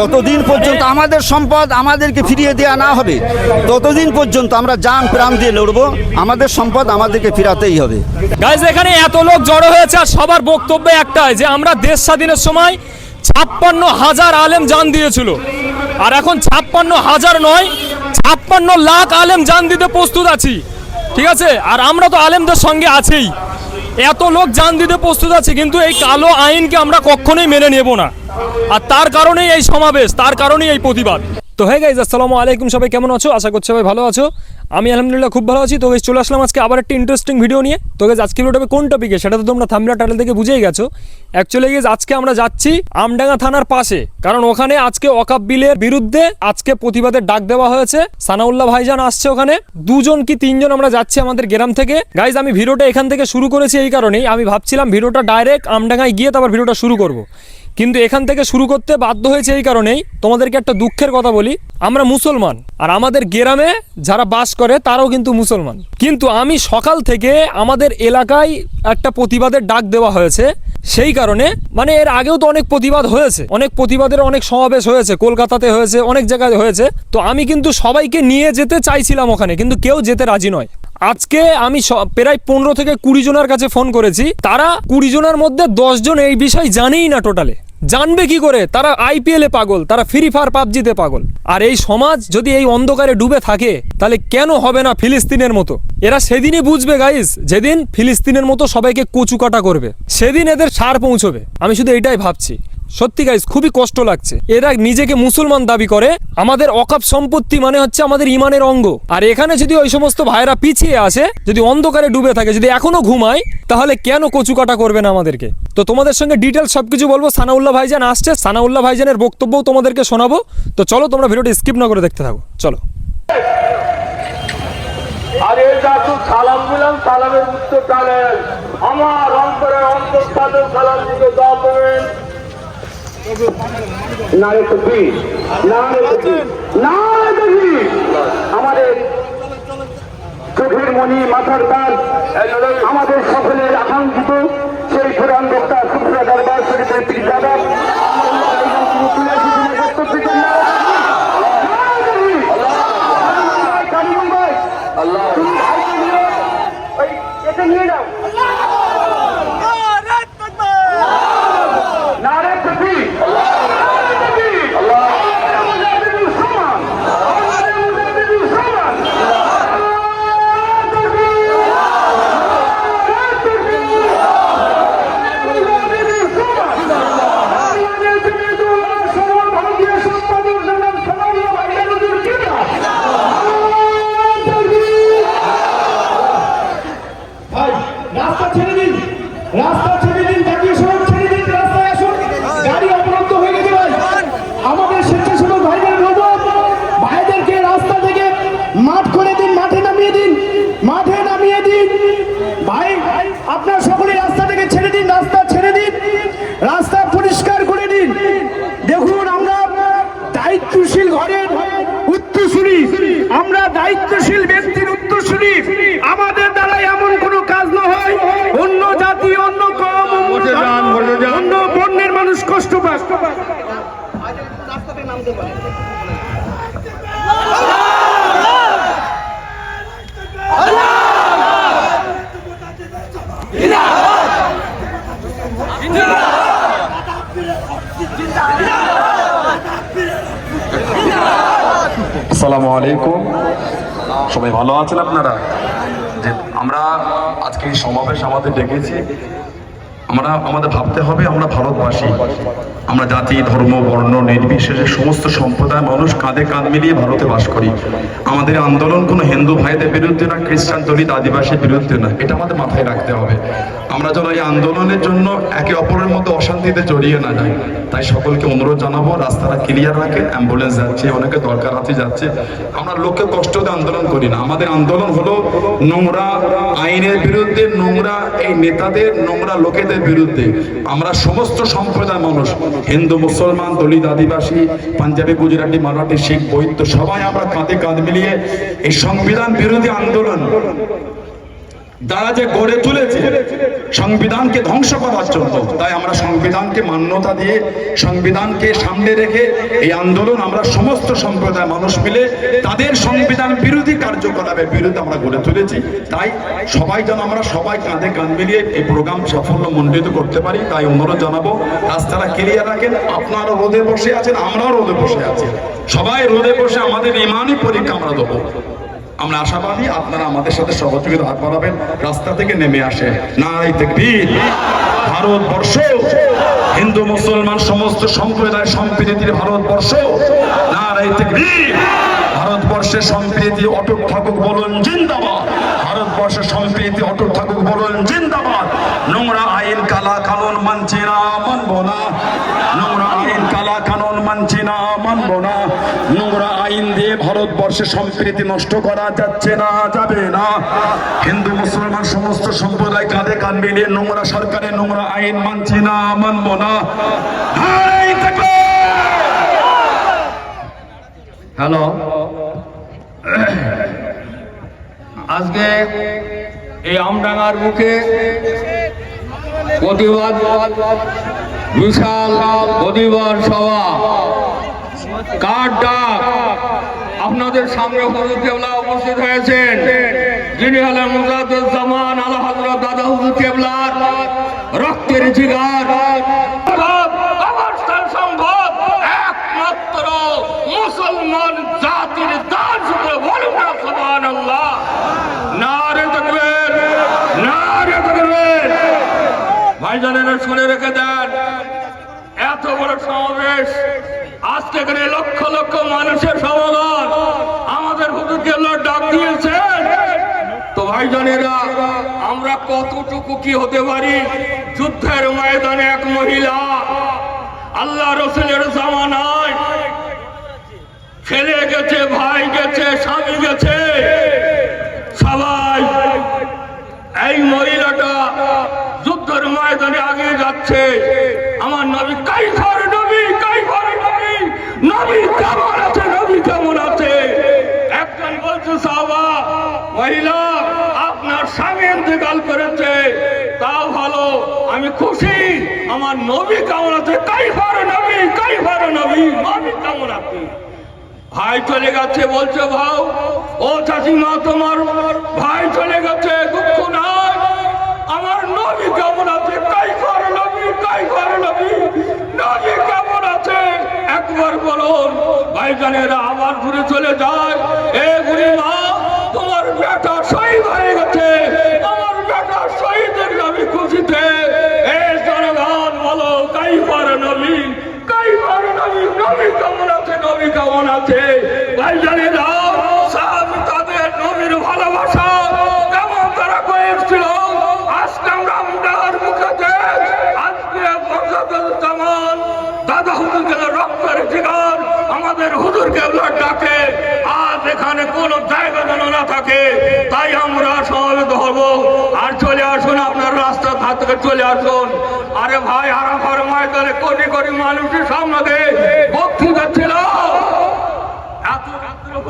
যতদিন পর্যন্ত আমাদের সম্পদ আমাদেরকে ফিরিয়ে দেওয়া না হবে, ততদিন পর্যন্ত আমরা যান প্রাণ দিয়ে লড়বো, আমাদের সম্পদ আমাদেরকে ফিরাতেই হবে। গাইজ এখানে এত লোক জড়ো হয়েছে আর সবার বক্তব্য একটাই যে আমরা দেশ স্বাধীনের সময় ছাপ্পান্ন হাজার আলেম জান দিয়েছিল। আর এখন ছাপ্পান্ন হাজার নয়, ছাপ্পান্ন লাখ আলেম জান দিতে প্রস্তুত আছি। ঠিক আছে? আর আমরা তো আলেমদের সঙ্গে আছেই এত লোক জান দিতে প্রস্তুত আছে, কিন্তু এই কালো আইনকে আমরা কখনোই মেনে নেব না। আর তার কারণেই এই সমাবেশ তার কারণেই এই প্রতিবাদ। তো হ্যাঁ গাইজ আসসালামু আলাইকুম সবাই কেমন আছো? আশা করছি সবাই ভালো আছো। আমি আলহামদুলিল্লাহ খুব ভালো আছি। তো guys, চলে আসলাম আজকে আবার একটা ইন্টারেস্টিং ভিডিও নিয়ে। তো গাইজ আজকে ভিডিওটা কোন টপিকে সেটা তো তোমরা থামলা টাইটেল থেকে বুঝেই গেছো। অ্যাকচুয়ালি গাইজ আজকে আমরা যাচ্ছি আমডাঙ্গা থানার পাশে। কারণ ওখানে আজকে ওয়াকাব বিলের বিরুদ্ধে আজকে প্রতিবাদের ডাক দেওয়া হয়েছে। সানাউল্লাহ ভাইজান আসছে ওখানে। দুজন কি তিনজন আমরা যাচ্ছি আমাদের গ্রাম থেকে। গাইজ আমি ভিডিওটা এখান থেকে শুরু করেছি এই কারণেই। আমি ভাবছিলাম ভিডিওটা ডাইরেক্ট আমডাঙ্গায় গিয়ে তারপর ভিডিওটা শুরু করব। কিন্তু এখান থেকে শুরু করতে বাধ্য হয়েছে এই কারণেই তোমাদেরকে একটা দুঃখের কথা বলি। আমরা মুসলমান আর আমাদের গ্রামে যারা বাস করে তারাও কিন্তু মুসলমান। কিন্তু আমি সকাল থেকে আমাদের এলাকায় একটা প্রতিবাদের ডাক দেওয়া হয়েছে। সেই কারণে মানে এর আগেও তো অনেক প্রতিবাদ হয়েছে। অনেক প্রতিবাদের অনেক সমাবেশ হয়েছে। কলকাতাতে হয়েছে, অনেক জায়গায় হয়েছে। তো আমি কিন্তু সবাইকে নিয়ে যেতে চাইছিলাম ওখানে, কিন্তু কেউ যেতে রাজি নয়। আজকে আমি প্রায় পনেরো থেকে কুড়ি জনের কাছে ফোন করেছি। তারা কুড়ি জনের মধ্যে দশ জন এই বিষয় জানেই না টোটালে। জানবে কি করে? তারা আইপিএল পাগল, তারা ফ্রি ফায়ার পাবজিতে পাগল। আর এই সমাজ যদি এই অন্ধকারে ডুবে থাকে, তাহলে কেন হবে না ফিলিস্তিনের মতো? এরা সেদিনই বুঝবে গাইস যেদিন ফিলিস্তিনের মতো সবাইকে কচুকাটা করবে। সেদিন এদের সার পৌঁছবে। আমি শুধু এটাই ভাবছি। সত্যি গাইজ খুবই কষ্ট লাগছে। এরা নিজেকে মুসলমান দাবি করে, আমাদের অকাপ সম্পত্তি মানে হচ্ছে আমাদের ইমানের অঙ্গ। আর এখানে যদি ওই সমস্ত ভাইরা পিছিয়ে আসে, যদি অন্ধকারে ডুবে থাকে, যদি এখনও ঘুমায়, তাহলে কেন কচুকাটা করবে না আমাদেরকে? তো তোমাদের সঙ্গে ডিটেলস সবকিছু বলব। সানাউল্লাহ ভাইজান আসছে, সানাউল্লাহ ভাইজানের বক্তব্যও তোমাদেরকে শোনাবো। তো চলো, তোমরা ভিডিওটা স্কিপ না করে দেখতে থাকো। চলো। আমার অন্তরে অন্তর সালাম যাবেন নারে নারে নারে আমাদের চোখের মনি মাথার কাজ আমাদের সকলের আকাঙ্ক্ষিত সেই পুরান বক্তা সুপ্রিয়া দরবার শরীফের পীর দাদা আল্লাহ এটা নিয়ে যাও নারে তকবীর নারে তকবীর আল্লাহ সমান সমান ভাই রাস্তা ছেড়ে দিন রাস্তা ছেড়ে দিন বাকি সড়ক ছেড়ে দিন রাস্তায় আসুন গাড়ি অবরুদ্ধ হয়ে গেছে ভাই আমাদের স্বেচ্ছাসেবক ভাইদের বলব ভাইদেরকে রাস্তা থেকে মাঠ করে দিন মাঠে নামিয়ে দিন মাঠে নামিয়ে দিন ভাই আপনার সকলে রাস্তা থেকে ছেড়ে দিন রাস্তা ছেড়ে দিন রাস্তা পরিষ্কার করে দিন দেখুন আমরা দায়িত্বশীল ঘরের উত্তরসূরি আমরা দায়িত্বশীল ব্যক্তির উত্তরসূরি। আমাদের দ্বারা এমন কোনো কাজ না হয়। অন্য জাতি অন্য কম অন্য বর্ণের মানুষ কষ্ট পায়। আসসালামু আলাইকুম। সবাই ভালো আছেন আপনারা? যে আমরা আজকে এই সমাবেশ আমাদের ডেকেছি। আমরা আমাদের ভাবতে হবে আমরা ভারতবাসী। আমরা জাতি, ধর্ম, বর্ণ, নির্বিশেষে সমস্ত সম্প্রদায় মানুষ কাঁধে কাঁধ মিলিয়ে ভারতে বাস করি। আমাদের আন্দোলন কোনো হিন্দু ভাইদের বিরুদ্ধে না, খ্রিস্টান, দলিত, আদিবাসীর বিরুদ্ধে না, এটা আমাদের মাথায় রাখতে হবে। আমরা যেন এই আন্দোলনের জন্য একে অপরের মধ্যে অশান্তিতে জড়িয়ে না যাই। তাই সকলকে অনুরোধ জানাব, রাস্তাটা ক্লিয়ার রাখে অ্যাম্বুলেন্স যাচ্ছে, অনেকে দরকার আছে যাচ্ছে। আমরা লোককে কষ্ট দিয়ে আন্দোলন করি না। আমাদের আন্দোলন হলো নোংরা আইনের বিরুদ্ধে নোংরা এই নেতাদের, নোংরা লোকেদের বিরুদ্ধে আমরা সমস্ত সম্প্রদায়ের মানুষ, হিন্দু, মুসলমান, দলিত, আদিবাসী, পাঞ্জাবি, গুজরাটি, মারাঠি, শিখ, বৈদ্য, সবাই আমরা কাঁধে কাঁধ মিলিয়ে এই সংবিধান বিরোধী আন্দোলন তারা যে গড়ে তুলেছে, সংবিধানকে ধ্বংস করার জন্য, তাই আমরা সংবিধানকে মান্যতা দিয়ে সংবিধানকে সামনে রেখে এই আন্দোলন আমরা সমস্ত সম্প্রদায় মানুষ মিলে তাদের সংবিধান বিরোধী কার্যকলাপের বিরুদ্ধে আমরা গড়ে তুলেছি। তাই সবাই যেন আমরা সবাই কাঁধে কাঁধ মিলিয়ে এই প্রোগ্রাম সাফল্য মণ্ডিত করতে পারি, তাই অনুরোধ জানাব, রাস্তাটা ক্লিয়ার রাখেন, আপনারা রোদে বসে আছেন, আমরাও রোদে বসে আছি। সবাই রোদে বসে আমাদের ইমানই পরীক্ষা আমরা দেবো। আমরা আশাবাদী আপনারা আমাদের সাথে সহযোগিতা হাত বাড়াবেন। রাস্তা থেকে নেমে আসে। নারাই তেকবীর। ভারতবর্ষ। হিন্দু, মুসলমান, সমস্ত সম্প্রদায়, সম্প্রীতির ভারতবর্ষ। নারাই তেকবীর। ভারতবর্ষের সম্প্রীতি অটুট থাকুক বলুন, জিন্দাবাদ। ভারতবর্ষের সম্প্রীতি অটুট থাকুক বলুন, জিন্দাবাদ। দিয়ে ভারতবর্ষের সম্প্রীতি নষ্ট করা যাচ্ছে না, যাবে না। হিন্দু, মুসলমান, সমস্ত সম্প্রদায় কাঁধে কাঁধ মিলিয়ে নোংরা সরকারের নোংরা আইন মানছি না, মানবো না। হ্যালো? আজকে এই আমডাঙ্গার মুখে প্রতিবাদ, বিশাল প্রতিবাদ সভা। কার ডাক? আপনাদের সামনে হজুর কেবলা উপস্থিত হয়েছেন। যিনি হলেন মুজাদুজ্জামান আল্লাহ হজরত দাদা হুজুর কেবলার রক্তের জিগার। মুসলমান জাতির না রেখে দেন, এত বড় সমাবেশ। আজকে এখানে লক্ষ লক্ষ মানুষের সমাগম আমাদের হুজুরকে আল্লাহ ডাক দিয়েছেন ভাইজানেরা আমরা কতটুকু কি হতে পারি? যুদ্ধের ময়দানে এক মহিলা, আল্লাহ রসুলের জামানায় ছেলে গেছে, ভাই গেছে, স্বামী গেছে। সবাই এই মহিলাটা যুদ্ধের ময়দানে আগে যাচ্ছে। আমার নবী কাই কাইফার নবী কাই কাইফার নবী নবী কেমন আছে, নবী কেমন আছে? একজন বলছে, সাহাবা, মহিলা ইন্তেকাল করেছে, তাও ভালো। আমি খুশি, আমার নবী কেমন আছে? কাইফার নবী কাইফার নবী নবী কেমন আছে? ভাই চলে গেছে, বলছে ভাও, ও চাষিমা তোমার ভাই চলে গেছে, দুঃখ নাই। আমার নবী কেমন আছে? কাই কর নবী কাই কর নবী নবী কেমন আছে? একবার বলুন, ভাইজানেরা আবার ঘুরে চলে যায়। এ বুড়িমা, তোমার বেটা শহীদ হয়ে গেছে আমার বেটা শহীদের নবী খুশিতে এ জনগণ বলো কাই কর নবী কাই কর নবী নবী কেমন আছে নবী কেমন আছে? তাদের নবীর ভালোবাসা কেমন তারা করেছিল? আজকে আমরা মুখেতে আজকে দাদা রক্তের আমাদের ডাকে। আজ এখানে কোনো জায়গা যেন না থাকে, তাই আমরা হব আর চলে আসুন আপনার রাস্তার ধার থেকে চলে আসুন। আরে ভাই, আরাফার ময়দানে কোটি কোটি মানুষের সামনে বক্তৃতা ছিল।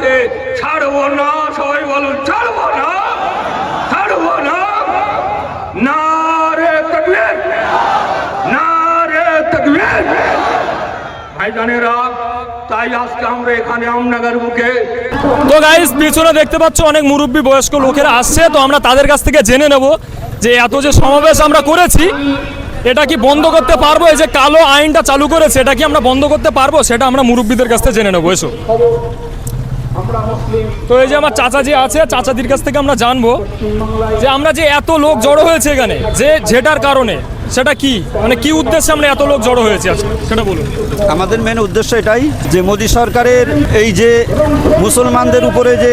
থাকতে ছাড়বো না, সবাই বলুন, ছাড়বো না ছাড়বো না। রে তকবীর তাই আজকে আমরা এখানে আমনগর মুখে তো গাইস পিছনে দেখতে পাচ্ছ অনেক মুরব্বী বয়স্ক লোকেরা আসছে, তো আমরা তাদের কাছ থেকে জেনে নেব যে এত যে সমাবেশ আমরা করেছি, এটা কি বন্ধ করতে পারব? এই যে কালো আইনটা চালু করেছে, এটা কি আমরা বন্ধ করতে পারব? সেটা আমরা মুরব্বীদের কাছ থেকে জেনে নেব, এসো। তো এই যে আমার চাচা যে আছে চাচাদের কাছ থেকে আমরা জানব যে আমরা যে এত লোক জড়ো হয়েছে এখানে যে যেটার কারণে সেটা কি? মানে কি উদ্দেশ্যে আমরা এত লোক জড়ো হয়েছে আজকে? সেটা বলুন। আমাদের মেন উদ্দেশ্য এটাই যে মোদী সরকারের এই যে মুসলমানদের উপরে যে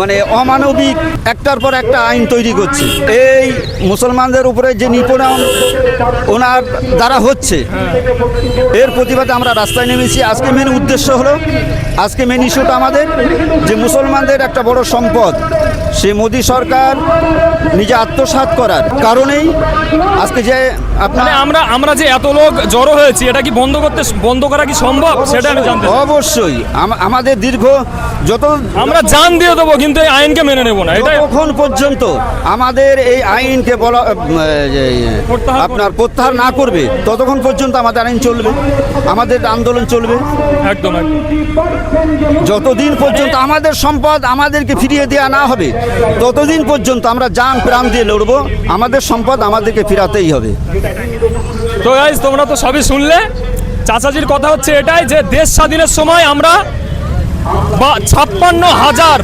মানে অমানবিক একটার পর একটা আইন তৈরি করছে। এই মুসলমানদের উপরে যে নিপীড়ন ওনার দ্বারা হচ্ছে এর প্রতিবাদে আমরা রাস্তায় নেমেছি। আজকে মেন উদ্দেশ্য হলো আজকে মেন ইস্যুটা আমাদের যে মুসলমানদের একটা বড় সম্পদ সে মোদী সরকার নিজে আত্মসাৎ করার কারণেই আজকে যে আপনার মানে আমরা আমরা যে এত লোক জড়ো হয়েছি এটা কি বন্ধ করতে বন্ধ করা কি সম্ভব? সেটা আমি জানতে অবশ্যই আমাদের দীর্ঘ যত আমরা জান দিয়ে দেবো কিন্তু এই আইনকে মেনে নেব না এটা যতক্ষণ পর্যন্ত আমাদের এই আইনকে বলা আপনার প্রত্যাহার না করবে ততক্ষণ পর্যন্ত আমাদের আইন চলবে আমাদের আন্দোলন চলবে। একদম যতদিন পর্যন্ত আমাদের সম্পদ আমাদেরকে ফিরিয়ে দেওয়া না হবে ততদিন পর্যন্ত আমরা জান প্রাণ দিয়ে লড়ব আমাদের সম্পদ আমাদেরকে ফিরাতেই হবে। তো গাইজ তোমরা তো সবই শুনলে। চাচাজির কথা হচ্ছে এটাই যে দেশ স্বাধীনের সময় আমরা বা ছাপ্পান্ন হাজার।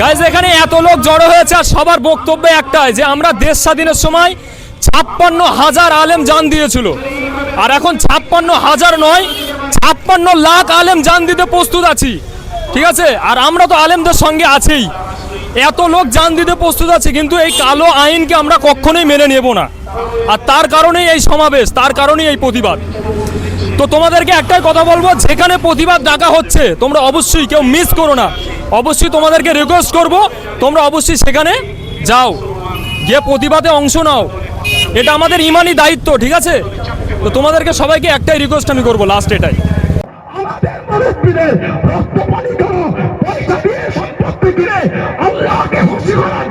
গাইজ এখানে এত লোক জড়ো হয়েছে আর সবার বক্তব্য একটাই যে আমরা দেশ স্বাধীনের সময় ছাপ্পান্ন হাজার আলেম জান দিয়েছিল। আর এখন ছাপ্পান্ন হাজার নয়, ছাপ্পান্ন লাখ আলেম জান দিতে প্রস্তুত আছি। ঠিক আছে? আর আমরা তো আলেমদের সঙ্গে আছেই এত লোক জান দিতে প্রস্তুত আছে, কিন্তু এই কালো আইনকে আমরা কখনোই মেনে নেব না। আর তার কারণেই এই সমাবেশ, তার কারণেই এই প্রতিবাদ। তো তোমাদেরকে একটাই কথা বলব, যেখানে প্রতিবাদ ডাকা হচ্ছে, তোমরা অবশ্যই কেউ মিস করো না। অবশ্যই তোমাদেরকে রিকোয়েস্ট করব, তোমরা অবশ্যই সেখানে যাও, গিয়ে প্রতিবাদে অংশ নাও। এটা আমাদের ইমানই দায়িত্ব, ঠিক আছে? তো তোমাদেরকে সবাইকে একটাই রিকোয়েস্ট আমি করব লাস্ট এটাই। সম্পত্তি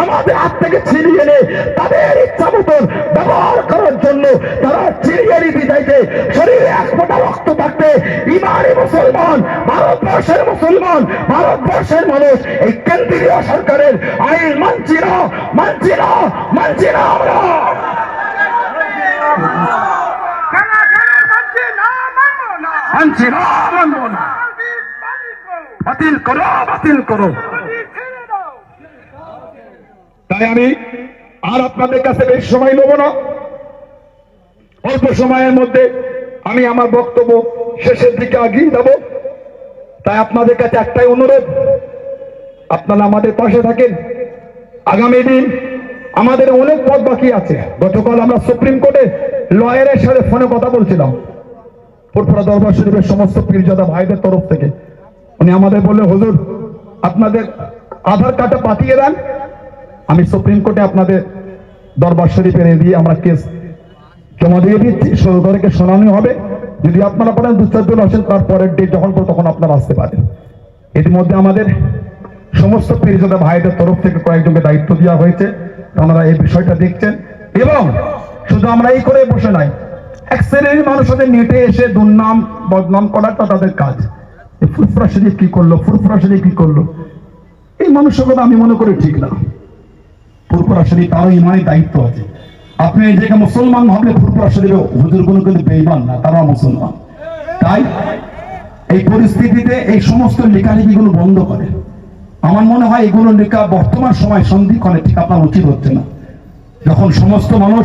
আমাদের হাত থেকে ছিনিয়ে এনে তাদের ইচ্ছা মতন ব্যবহার করার জন্য তারা ছিনিয়ে নিতে চাইছে শরীরে এক ফোঁটা রক্ত থাকতে ইমানি মুসলমান ভারতবর্ষের মুসলমান ভারতবর্ষের মানুষ এই কেন্দ্রীয় সরকারের আইন মানছি না মানছি না। মানছি না আমরা। মানছি না মানবো না। বাতিল করো বাতিল করো। তাই আমি আর আপনাদের কাছে বেশি সময় নেব না। অল্প সময়ের মধ্যে আমি আমার বক্তব্য শেষের দিকে এগিয়ে যাব। তাই আপনাদের কাছে একটাই অনুরোধ আপনারা আমাদের পাশে থাকেন। আগামী দিন আমাদের অনেক পথ বাকি আছে। গতকাল আমরা সুপ্রিম কোর্টে লয়ারের সাথে ফোনে কথা বলছিলাম। ফুরফুরা দরবার শরীফের সমস্ত পীরজাদা ভাইদের তরফ থেকে। উনি আমাদের বললেন, হুজুর, আপনাদের আধার কার্ডটা পাঠিয়ে দেন। আমি সুপ্রিম কোর্টে আপনাদের দরবার শরীফের দিয়ে আমরা কেস জমা দিয়ে দিচ্ছি। সরকারকে শোনানো হবে। যদি আপনারা পারেন দু চারজন আসেন, তারপরের ডেট যখন পারো তখন আপনারা আসতে পারেন। ইতিমধ্যে আমাদের সমস্ত পীরজাদা ভাইদের তরফ থেকে কয়েকজনকে দায়িত্ব দেওয়া হয়েছে। আপনারা এই বিষয়টা দেখছেন। এবং শুধু আমরা এই করে বসে নাই, এক শ্রেণির মানুষ ওদের নেটে এসে দুর্নাম, বদনাম করাটা তাদের কাজ। ফুরফুরা শরীফ কি করল? ফুরফুরা শরীফ কি করল? এই মানুষগুলো আমি মনে করি ঠিক না। ফুরফুরা শরীফ তারও ইমানের দায়িত্ব আছে। আপনি জায়গায় মুসলমান ভাবলে ফুরফুরা শরীফে হুজুরগুলো কিন্তু বেইমান না তারা মুসলমান। তাই এই পরিস্থিতিতে এই সমস্ত লেখালেখিগুলো বন্ধ করে। আমার মনে হয় এগুলো লেখা বর্তমান সময় সন্ধিক্ষণে ঠিক আপনার উচিত হচ্ছে না। যখন সমস্ত মানুষ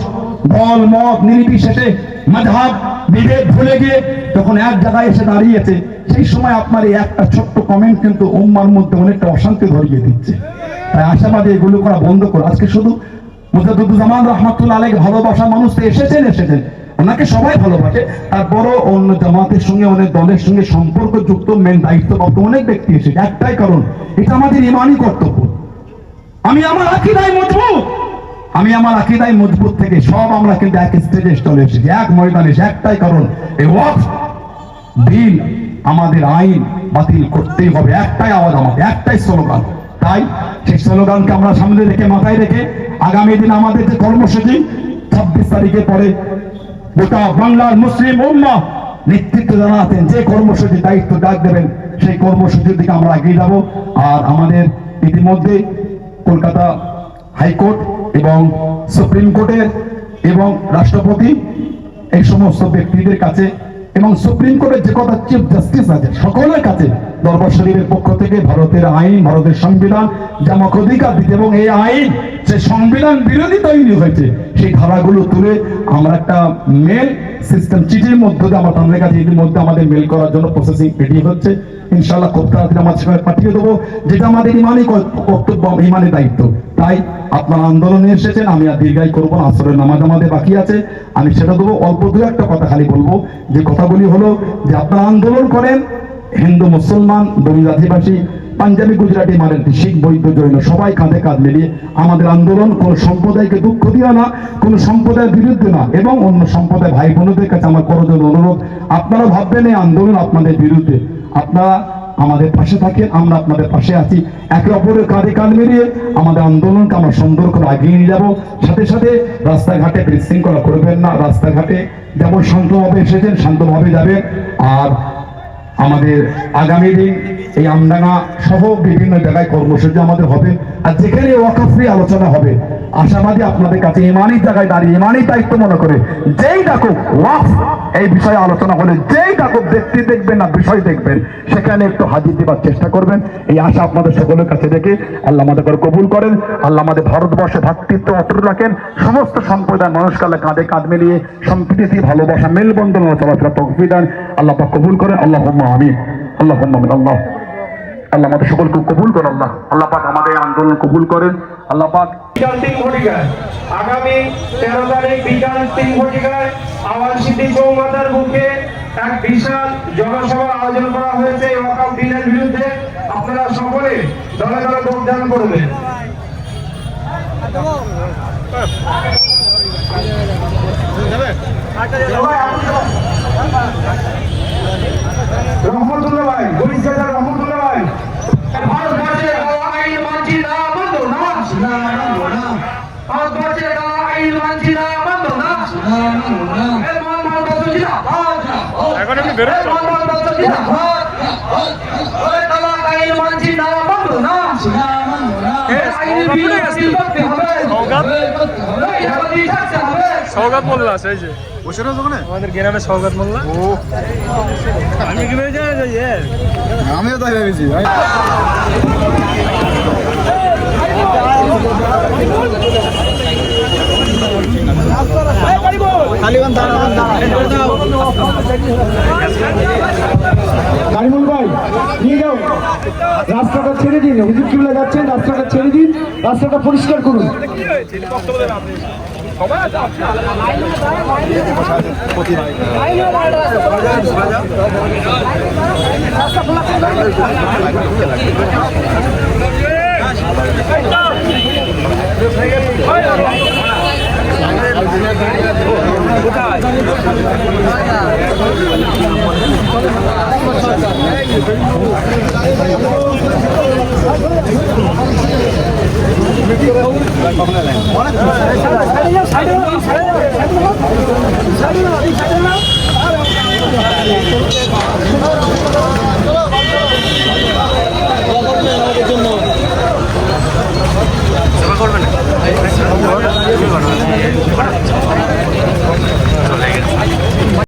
দল, মত, নির্বিশেষে মাঝহাব, বিভেদ ভুলে গিয়ে যখন এক জায়গায় এসে দাঁড়িয়েছে, সেই সময় আপনার এই একটা ছোট্ট কমেন্ট কিন্তু উম্মার মধ্যে অনেকটা অশান্তি ধরিয়ে দিচ্ছে। তাই আশাবাদী এগুলো করা বন্ধ করো। আজকে শুধু মুজাদুজ্জামান রহমতুল্লাহ আলাইকে ভালোবাসা মানুষ তো এসেছেন এসেছেন। ওনাকে সবাই ভালোবাসে। তারপরও অন্য জামাতের সঙ্গে, অনেক দলের সঙ্গে সম্পর্ক যুক্ত মেন দায়িত্বপ্রাপ্ত অনেক ব্যক্তি এসেছে। একটাই কারণ, এটা আমাদের ইমানই কর্তব্য। আমি আমার আকিদায় মজবুত। আমি আমার আকিদায় মজবুত থেকে সব আমরা কিন্তু এক স্টেজে চলে এসেছি। এক ময়দানে এসে একটাই কারণ এই ওয়াকফ। বিল আমাদের আইন বাতিল করতেই হবে। একটাই আওয়াজ আমাদের, একটাই স্লোগান। তাই সেই স্লোগানকে আমরা সামনে রেখে, মাথায় রেখে আগামী দিন আমাদের যে কর্মসূচি, ছাব্বিশ তারিখে পরে গোটা বাংলার মুসলিম উম্মা নেতৃত্ব জানাতেন, যে কর্মসূচি দায়িত্ব ডাক দেবেন, সেই কর্মসূচির দিকে আমরা এগিয়ে যাব। আর আমাদের ইতিমধ্যে কলকাতা হাইকোর্ট এবং সুপ্রিম কোর্টের এবং রাষ্ট্রপতি এই সমস্ত ব্যক্তিদের কাছে এবং সুপ্রিম কোর্টের যে কথা চিফ জাস্টিস আছে, সকলের কাছে দরবার শরীফের পক্ষ থেকে ভারতের আইন, ভারতের সংবিধান যেমন অধিকার দিতে। এবং এই আইন, যে সংবিধান বিরোধী তৈরি হয়েছে সেই ধারাগুলো তুলে আমরা একটা মেল সিস্টেম চিঠির মধ্যে দিয়ে আমরা তাদের কাছে এটির মধ্যে আমাদের মেল করার জন্য প্রসেসিং রেডি হচ্ছে। ইনশাল্লাহ খুব তাড়াতাড়ি আমার সঙ্গে পাঠিয়ে দেবো, যেটা আমাদের ইমানই কর্তব্য ইমানের দায়িত্ব। তাই আপনারা আন্দোলনে এসেছেন, আমি আর দীর্ঘাই করব না, আসরের নামাজ আমাদের বাকি আছে, আমি সেটা দেবো। অল্প দু একটা কথা খালি বলব, যে কথাগুলি হলো যে আপনারা আন্দোলন করেন, হিন্দু, মুসলমান, দলিত, আদিবাসী পাঞ্জাবি গুজরাটি মারাঠি শিখ বৈদ্য জৈন সবাই কাঁধে কাঁধ মিলিয়ে আমাদের আন্দোলন কোন সম্প্রদায়কে দুঃখ দিও না, কোন সম্প্রদায়ের বিরুদ্ধে না, এবং অন্য সম্প্রদায় ভাই বোনদের কাছে আমার করজন অনুরোধ আপনারা ভাববেন এই আন্দোলন আপনাদের বিরুদ্ধে। আপনারা আমাদের পাশে থাকেন, আমরা আপনাদের পাশে আছি। একে অপরের কাঁধে কাঁধ মিলিয়ে আমাদের আন্দোলনকে আমরা সুন্দর করে আগিয়ে নিয়ে যাব। সাথে সাথে রাস্তাঘাটে বিশৃঙ্খলা করবেন না, রাস্তাঘাটে যেমন শান্তভাবে এসেছেন, শান্তভাবে যাবেন। আর আমাদের আগামী দিন এই আমডাঙ্গা সহ বিভিন্ন জায়গায় কর্মসূচি আমাদের হবে। আর যেখানে ওয়াকাফ আলোচনা হবে, আশাবাদী আপনাদের কাছে ইমানই জায়গায় দাঁড়িয়ে ইমানই দায়িত্ব মনে করে যেই ডাকুক ওয়াফ এই বিষয়ে আলোচনা হলে যেই ডাকুক ব্যক্তি দেখবেন না, বিষয় দেখবেন, সেখানে একটু হাজির দেওয়ার চেষ্টা করবেন। এই আশা আপনাদের সকলের কাছে দেখে আল্লাহ আমাদের করে কবুল করেন, আল্লাহ আমাদের ভারতবর্ষে ভ্রাতৃত্ব অটুট রাখেন, সমস্ত সম্প্রদায়ের মানুষকে আল্লাহ কাঁধে কাঁধ মিলিয়ে সম্প্রীতি, ভালোবাসা, মেলবন্ধন চলাফেরা তকফি দেন। আল্লাহ কবুল করেন আল্লাহ আমি আল্লাহ আমিন আল্লাহ। আল্লাহ আমাদের সকলকে কবুল করেন আল্লাহ। আল্লাহ পাক আমাদের আন্দোলন কবুল করেন। আল্লাহ পাক বিকাল তিন ঘটিকায় আগামী তেরো তারিখ বিকাল তিন ঘটিকায় আওয়াল সিদ্ধি চৌমাতার বুকে এক বিশাল জনসভার আয়োজন করা হয়েছে। এই ওয়াকাফ বিলের বিরুদ্ধে আপনারা সকলে দলে দলে যোগদান করবেন। রহমতুল্লাহ ভাই বরিশাল রহমতুল্লাহ ভাই ভারতবর্ষের আইন মানছি না বন্ধ না ভারতবর্ষের আইন মানছি না বন্ধ না এর মান ভারতবর্ষ জিন্দাবাদ এখন আপনি বেরোচ্ছেন এর মান ভারতবর্ষ জিন্দাবাদ ওই তালাক আইন মানছি না বন্ধ না এর আইনের এই হাতি থাকতে হবে। সৌগাত? মোল্লা সেই যে। আমাদের গ্রামে সৌগাত মোল্লা। আমিও তাই ভেবেছি কারিমুল ভাই নিয়ে যাও। রাস্তাটা ছেড়ে দিন হুজুর কিবলা যাচ্ছেন রাস্তাটা ছেড়ে দিন রাস্তাটা পরিষ্কার করুন। ¡Vamos!